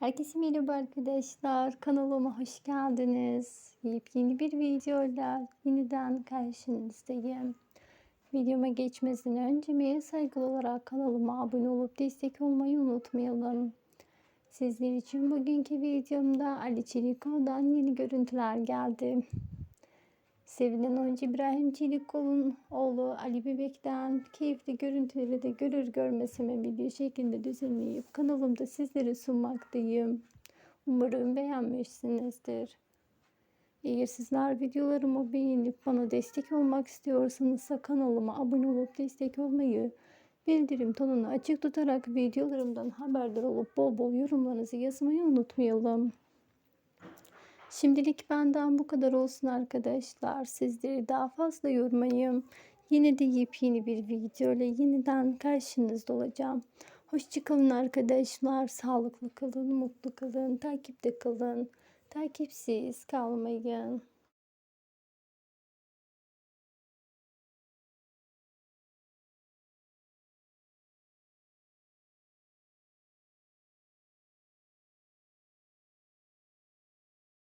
Herkese merhaba arkadaşlar. Kanalıma hoş geldiniz. Yepyeni bir videoyla yeniden karşınızdayım. Videoma geçmeden önce mi saygılı olarak kanalıma abone olup destek olmayı unutmayalım. Sizler için bugünkü videomda Ali Çelikoğlu'dan yeni görüntüler geldi. Sevilen oyuncu İbrahim Çelikoğlu'nun oğlu Ali Bebek'ten keyifli görüntüleri de görür görmez hemen video şeklinde düzenleyip kanalımda sizlere sunmaktayım. Umarım beğenmişsinizdir. Eğer sizler videolarımı beğenip bana destek olmak istiyorsanız kanalıma abone olup destek olmayı, bildirim tonunu açık tutarak videolarımdan haberdar olup bol bol yorumlarınızı yazmayı unutmayalım. Şimdilik benden bu kadar olsun arkadaşlar. Sizleri daha fazla yormayayım. Yine de yepyeni bir video ile yeniden karşınızda olacağım. Hoşçakalın arkadaşlar. Sağlıklı kalın, mutlu kalın, takipte kalın. Takipsiz kalmayın.